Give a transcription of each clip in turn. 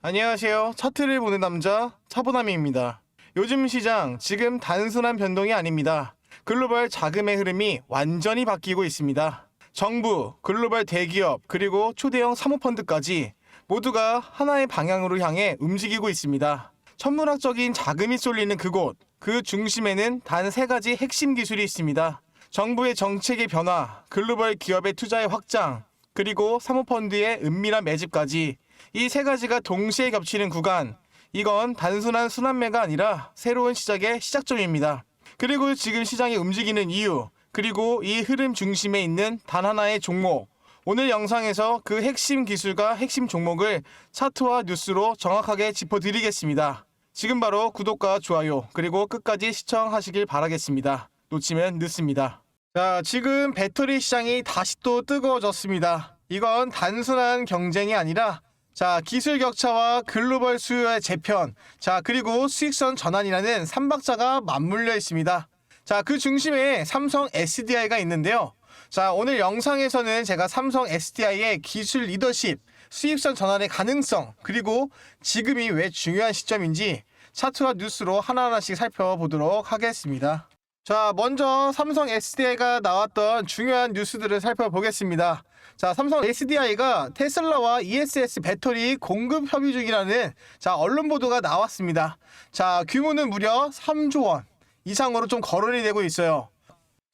안녕하세요. 차트를 보는 남자 차보남입니다. 요즘 시장 지금 단순한 변동이 아닙니다. 글로벌 자금의 흐름이 완전히 바뀌고 있습니다. 정부, 글로벌 대기업, 그리고 초대형 사모펀드까지 모두가 하나의 방향으로 향해 움직이고 있습니다. 천문학적인 자금이 쏠리는 그곳, 그 중심에는 단 세 가지 핵심 기술이 있습니다. 정부의 정책의 변화, 글로벌 기업의 투자의 확장, 그리고 사모펀드의 은밀한 매집까지 이 세 가지가 동시에 겹치는 구간. 이건 단순한 순환매가 아니라 새로운 시작의 시작점입니다. 그리고 지금 시장이 움직이는 이유, 그리고 이 흐름 중심에 있는 단 하나의 종목. 오늘 영상에서 그 핵심 기술과 핵심 종목을 차트와 뉴스로 정확하게 짚어드리겠습니다. 지금 바로 구독과 좋아요, 그리고 끝까지 시청하시길 바라겠습니다. 놓치면 늦습니다. 자, 지금 배터리 시장이 다시 또 뜨거워졌습니다. 이건 단순한 경쟁이 아니라 자, 기술 격차와 글로벌 수요의 재편, 자, 그리고 수익선 전환이라는 삼박자가 맞물려 있습니다. 자, 그 중심에 삼성 SDI가 있는데요. 자, 오늘 영상에서는 제가 삼성 SDI의 기술 리더십, 수익선 전환의 가능성, 그리고 지금이 왜 중요한 시점인지 차트와 뉴스로 하나하나씩 살펴보도록 하겠습니다. 자, 먼저 삼성 SDI가 나왔던 중요한 뉴스들을 살펴보겠습니다. 자, 삼성 SDI가 테슬라와 ESS 배터리 공급 협의 중이라는 자, 언론 보도가 나왔습니다. 자, 규모는 무려 3조 원 이상으로 좀 거론이 되고 있어요.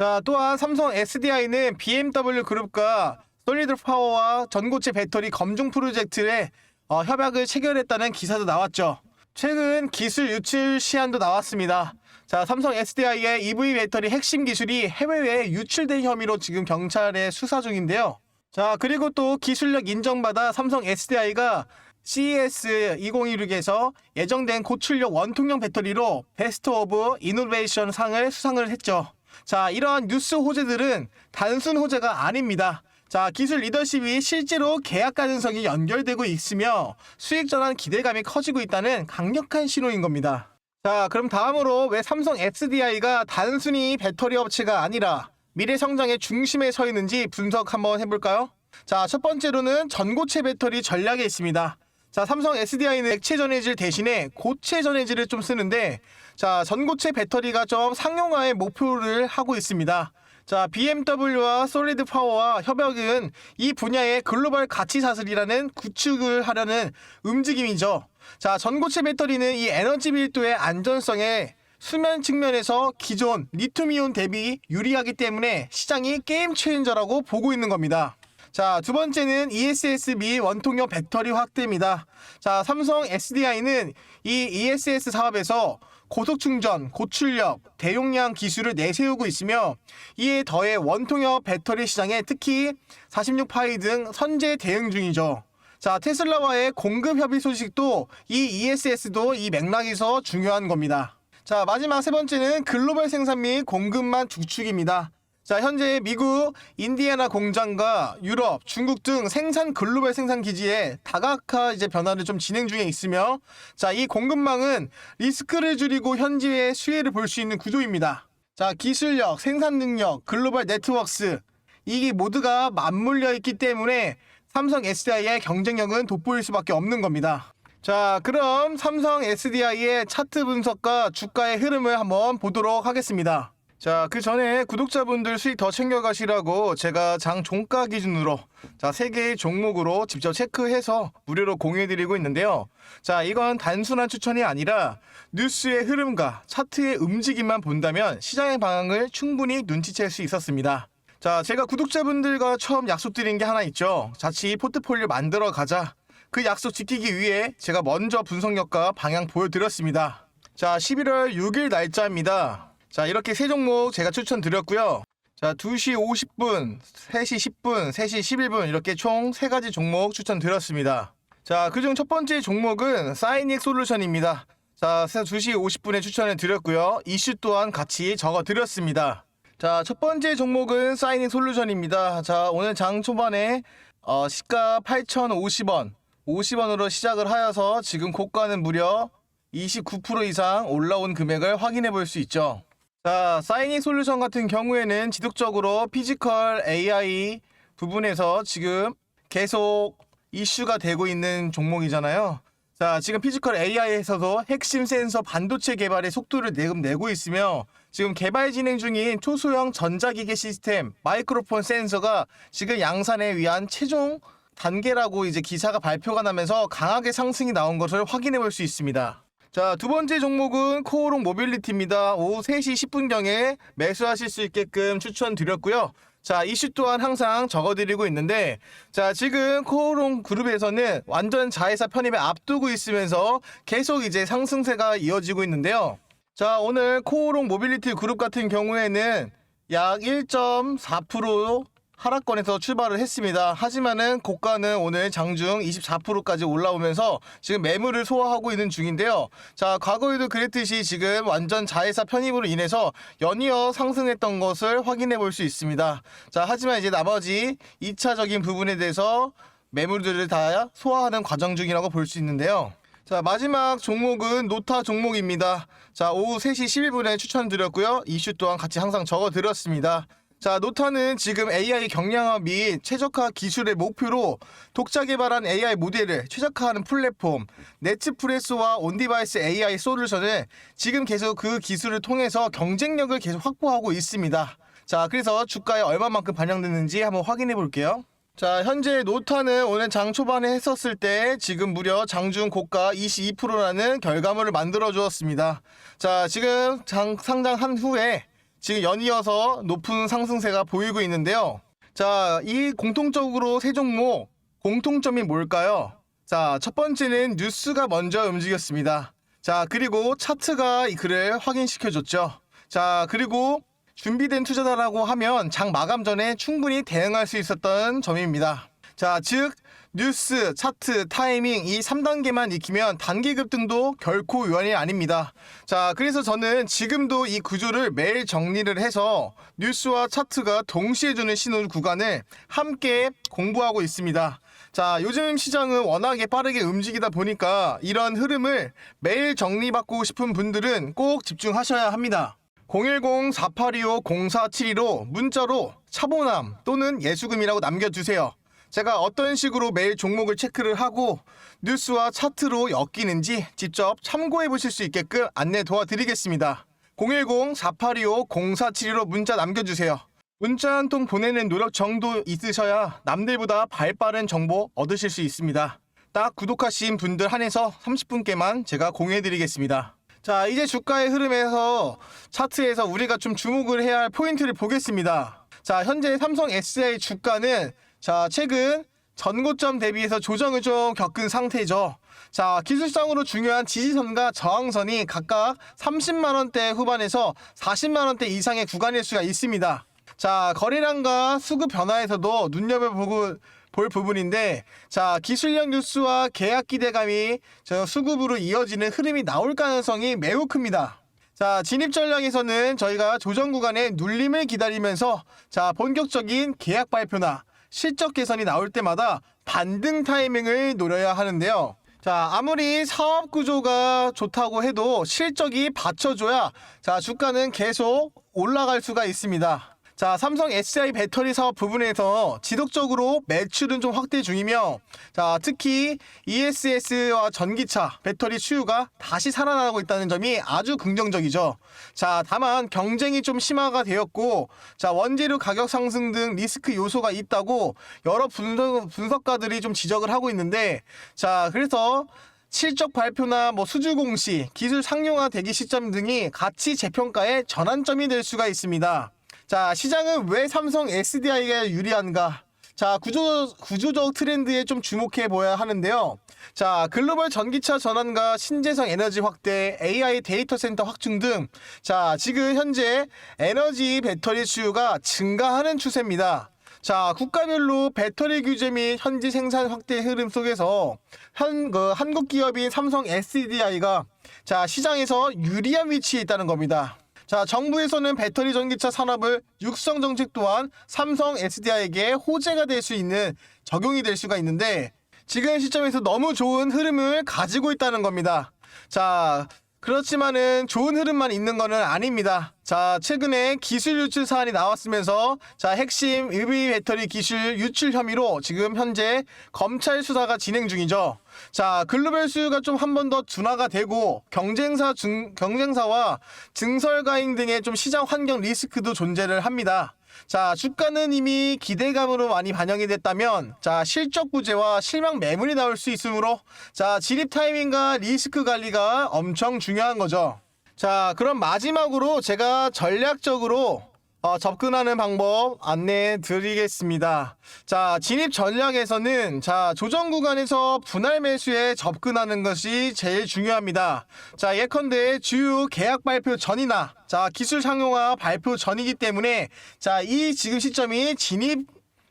자, 또한 삼성 SDI는 BMW 그룹과 솔리드 파워와 전고체 배터리 검증 프로젝트에 어, 협약을 체결했다는 기사도 나왔죠. 최근 기술 유출 시한도 나왔습니다. 자, 삼성 SDI의 EV 배터리 핵심 기술이 해외에 유출된 혐의로 지금 경찰에 수사 중인데요. 자, 그리고 또 기술력 인정받아 삼성 SDI가 CES 2016에서 예정된 고출력 원통형 배터리로 베스트 오브 이노베이션 상을 수상을 했죠. 자, 이러한 뉴스 호재들은 단순 호재가 아닙니다. 자, 기술 리더십이 실제로 계약 가능성이 연결되고 있으며 수익 전환 기대감이 커지고 있다는 강력한 신호인 겁니다. 자, 그럼 다음으로 왜 삼성 SDI가 단순히 배터리 업체가 아니라 미래 성장의 중심에 서 있는지 분석 한번 해볼까요? 자, 첫 번째로는 전고체 배터리 전략에 있습니다. 자, 삼성 SDI는 액체 전해질 대신에 고체 전해질을 좀 쓰는데, 자, 전고체 배터리가 좀 상용화의 목표를 하고 있습니다. 자, BMW와 솔리드 파워와 협약은 이 분야의 글로벌 가치 사슬이라는 구축을 하려는 움직임이죠. 자, 전고체 배터리는 이 에너지 밀도의 안전성에 수면 측면에서 기존 리튬이온 대비 유리하기 때문에 시장이 게임 체인저라고 보고 있는 겁니다. 자, 두 번째는 ESS 및 원통형 배터리 확대입니다. 자, 삼성 SDI는 이 ESS 사업에서 고속 충전, 고출력, 대용량 기술을 내세우고 있으며 이에 더해 원통형 배터리 시장에 특히 46파이 등 선제 대응 중이죠. 자, 테슬라와의 공급 협의 소식도 이 ESS도 이 맥락에서 중요한 겁니다. 자, 마지막 세 번째는 글로벌 생산 및 공급망 주축입니다. 자, 현재 미국 인디애나 공장과 유럽, 중국 등 생산 글로벌 생산 기지에 다각화 이제 변화를 좀 진행 중에 있으며 자, 이 공급망은 리스크를 줄이고 현지의 수혜를 볼 수 있는 구조입니다. 자, 기술력, 생산 능력, 글로벌 네트워크스 이게 모두가 맞물려 있기 때문에 삼성 SDI의 경쟁력은 돋보일 수밖에 없는 겁니다. 자, 그럼 삼성 SDI의 차트 분석과 주가의 흐름을 한번 보도록 하겠습니다. 자, 그 전에 구독자분들 수익 더 챙겨가시라고 제가 장 종가 기준으로 자, 세 개의 종목으로 직접 체크해서 무료로 공유해드리고 있는데요. 자, 이건 단순한 추천이 아니라 뉴스의 흐름과 차트의 움직임만 본다면 시장의 방향을 충분히 눈치챌 수 있었습니다. 자, 제가 구독자분들과 처음 약속드린 게 하나 있죠. 자칫 포트폴리오 만들어 가자. 그 약속 지키기 위해 제가 먼저 분석력과 방향 보여드렸습니다. 자, 11월 6일 날짜입니다. 자, 이렇게 세 종목 제가 추천드렸고요. 자, 2시 50분, 3시 10분, 3시 11분 이렇게 총 세 가지 종목 추천드렸습니다. 자, 그중 첫 번째 종목은 사이닉 솔루션입니다. 자, 2시 50분에 추천을 드렸고요. 이슈 또한 같이 적어 드렸습니다. 자, 첫 번째 종목은 사이닉 솔루션입니다. 자, 오늘 장 초반에 어, 시가 8,050원, 50원으로 시작을 하여서 지금 고가는 무려 29% 이상 올라온 금액을 확인해 볼 수 있죠. 자, 사이닉 솔루션 같은 경우에는 지속적으로 피지컬 AI 부분에서 지금 계속 이슈가 되고 있는 종목이잖아요. 자, 지금 피지컬 AI에서도 핵심 센서 반도체 개발에 속도를 내금 내고 있으며 지금 개발 진행 중인 초소형 전자기계 시스템 마이크로폰 센서가 지금 양산에 위한 최종 단계라고 이제 기사가 발표가 나면서 강하게 상승이 나온 것을 확인해 볼 수 있습니다. 자, 두 번째 종목은 코오롱 모빌리티입니다. 오후 3시 10분경에 매수하실 수 있게끔 추천드렸고요. 자, 이슈 또한 항상 적어드리고 있는데, 자, 지금 코오롱 그룹에서는 완전 자회사 편입에 앞두고 있으면서 계속 이제 상승세가 이어지고 있는데요. 자, 오늘 코오롱 모빌리티 그룹 같은 경우에는 약 1.4% 하락권에서 출발을 했습니다. 하지만은 고가는 오늘 장중 24%까지 올라오면서 지금 매물을 소화하고 있는 중인데요. 자, 과거에도 그랬듯이 지금 완전 자회사 편입으로 인해서 연이어 상승했던 것을 확인해 볼 수 있습니다. 자, 하지만 이제 나머지 2차적인 부분에 대해서 매물들을 다 소화하는 과정 중이라고 볼 수 있는데요. 자, 마지막 종목은 노타 종목입니다. 자, 오후 3시 11분에 추천드렸고요. 이슈 또한 같이 항상 적어드렸습니다. 자, 노타는 지금 AI 경량화 및 최적화 기술의 목표로 독자 개발한 AI 모델을 최적화하는 플랫폼 네츠프레스와 온디바이스 AI 솔루션을 지금 계속 그 기술을 통해서 경쟁력을 계속 확보하고 있습니다. 자, 그래서 주가에 얼마만큼 반영됐는지 한번 확인해 볼게요. 자, 현재 노타는 오늘 장 초반에 했었을 때 지금 무려 장중 고가 22%라는 결과물을 만들어 주었습니다. 자, 지금 장 상장한 후에 지금 연이어서 높은 상승세가 보이고 있는데요. 자, 이 공통적으로 세 종목 공통점이 뭘까요? 자, 첫 번째는 뉴스가 먼저 움직였습니다. 자, 그리고 차트가 이 글을 확인시켜줬죠. 자, 그리고 준비된 투자다라고 하면 장 마감 전에 충분히 대응할 수 있었던 점입니다. 자, 즉 뉴스, 차트, 타이밍 이 3단계만 익히면 단기 급등도 결코 유한이 아닙니다. 자, 그래서 저는 지금도 이 구조를 매일 정리를 해서 뉴스와 차트가 동시에 주는 신호 구간을 함께 공부하고 있습니다. 자, 요즘 시장은 워낙에 빠르게 움직이다 보니까 이런 흐름을 매일 정리받고 싶은 분들은 꼭 집중하셔야 합니다. 010-4825-0472로 문자로 차보남 또는 예수금이라고 남겨주세요. 제가 어떤 식으로 매일 종목을 체크를 하고 뉴스와 차트로 엮이는지 직접 참고해 보실 수 있게끔 안내 도와드리겠습니다. 010-4825-0472로 문자 남겨주세요. 문자 한 통 보내는 노력 정도 있으셔야 남들보다 발 빠른 정보 얻으실 수 있습니다. 딱 구독하신 분들 한해서 30분께만 제가 공유해드리겠습니다. 자, 이제 주가의 흐름에서 차트에서 우리가 좀 주목을 해야 할 포인트를 보겠습니다. 자, 현재 삼성 SI 주가는 자, 최근 전고점 대비해서 조정을 좀 겪은 상태죠. 자, 기술상으로 중요한 지지선과 저항선이 각각 30만원대 후반에서 40만원대 이상의 구간일 수가 있습니다. 자, 거래량과 수급 변화에서도 눈여겨보고 볼 부분인데, 자, 기술력 뉴스와 계약 기대감이 저 수급으로 이어지는 흐름이 나올 가능성이 매우 큽니다. 자, 진입 전략에서는 저희가 조정 구간의 눌림을 기다리면서 자, 본격적인 계약 발표나 실적 개선이 나올 때마다 반등 타이밍을 노려야 하는데요. 자, 아무리 사업 구조가 좋다고 해도 실적이 받쳐줘야 자, 주가는 계속 올라갈 수가 있습니다. 자, 삼성 SI 배터리 사업 부분에서 지속적으로 매출은 좀 확대 중이며, 자, 특히 ESS와 전기차 배터리 수요가 다시 살아나고 있다는 점이 아주 긍정적이죠. 자, 다만 경쟁이 좀 심화가 되었고, 자, 원재료 가격 상승 등 리스크 요소가 있다고 여러 분석, 분석가들이 좀 지적을 하고 있는데, 자, 그래서 실적 발표나 뭐 수주 공시, 기술 상용화 대기 시점 등이 가치 재평가의 전환점이 될 수가 있습니다. 자, 시장은 왜 삼성 SDI가 유리한가? 자, 구조, 구조적 트렌드에 좀 주목해 보아야 하는데요. 자, 글로벌 전기차 전환과 신재생 에너지 확대, AI 데이터 센터 확충 등, 자, 지금 현재 에너지 배터리 수요가 증가하는 추세입니다. 자, 국가별로 배터리 규제 및 현지 생산 확대 흐름 속에서 현, 그, 한국 기업인 삼성 SDI가 자, 시장에서 유리한 위치에 있다는 겁니다. 자, 정부에서는 배터리 전기차 산업을 육성 정책 또한 삼성 SDI에게 호재가 될 수 있는 적용이 될 수가 있는데 지금 시점에서 너무 좋은 흐름을 가지고 있다는 겁니다. 자, 그렇지만은 좋은 흐름만 있는 거는 아닙니다. 자, 최근에 기술 유출 사안이 나왔으면서 자, 핵심 EV 배터리 기술 유출 혐의로 지금 현재 검찰 수사가 진행 중이죠. 자, 글로벌 수요가 좀 한 번 더 둔화가 되고 경쟁사 중, 경쟁사와 증설 가행 등의 좀 시장 환경 리스크도 존재를 합니다. 자, 주가는 이미 기대감으로 많이 반영이 됐다면, 자, 실적 부재와 실망 매물이 나올 수 있으므로, 자, 진입 타이밍과 리스크 관리가 엄청 중요한 거죠. 자, 그럼 마지막으로 제가 전략적으로 어, 접근하는 방법 안내해 드리겠습니다. 자, 진입 전략에서는 자, 조정 구간에서 분할 매수에 접근하는 것이 제일 중요합니다. 자, 예컨대 주요 계약 발표 전이나 자, 기술 상용화 발표 전이기 때문에 자, 이 지금 시점이 진입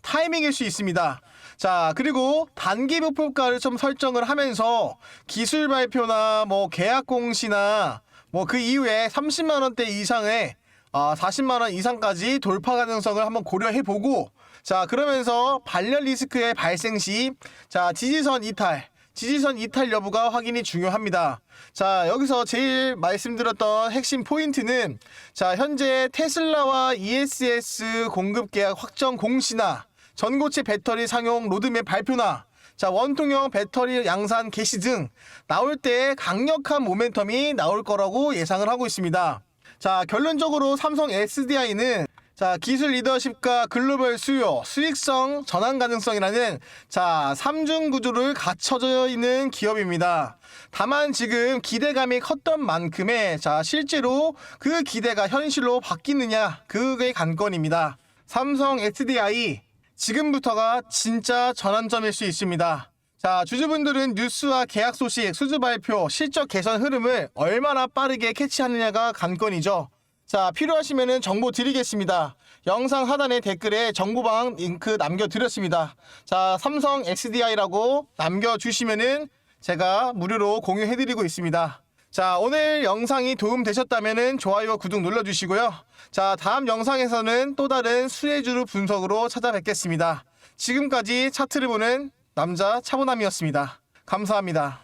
타이밍일 수 있습니다. 자, 그리고 단기 목표가를 좀 설정을 하면서 기술 발표나 뭐 계약 공시나 뭐 그 이후에 30만 원대 이상의 아, 40만 원 이상까지 돌파 가능성을 한번 고려해 보고 자, 그러면서 발열 리스크의 발생 시 자, 지지선 이탈 지지선 이탈 여부가 확인이 중요합니다. 자, 여기서 제일 말씀드렸던 핵심 포인트는 자, 현재 테슬라와 ESS 공급 계약 확정 공시나 전고체 배터리 상용 로드맵 발표나 자, 원통형 배터리 양산 개시 등 나올 때 강력한 모멘텀이 나올 거라고 예상을 하고 있습니다. 자, 결론적으로 삼성 SDI는 자, 기술 리더십과 글로벌 수요, 수익성, 전환 가능성이라는 자, 삼중 구조를 갖춰져 있는 기업입니다. 다만 지금 기대감이 컸던 만큼의 자, 실제로 그 기대가 현실로 바뀌느냐, 그게 관건입니다. 삼성 SDI 지금부터가 진짜 전환점일 수 있습니다. 자, 주주분들은 뉴스와 계약 소식, 수주 발표, 실적 개선 흐름을 얼마나 빠르게 캐치하느냐가 관건이죠. 자, 필요하시면 정보 드리겠습니다. 영상 하단에 댓글에 정보방 링크 남겨드렸습니다. 자, 삼성 SDI라고 남겨주시면은 제가 무료로 공유해드리고 있습니다. 자, 오늘 영상이 도움되셨다면 좋아요와 구독 눌러주시고요. 자, 다음 영상에서는 또 다른 수혜주로 분석으로 찾아뵙겠습니다. 지금까지 차트를 보는 남자 차보남이었습니다. 감사합니다.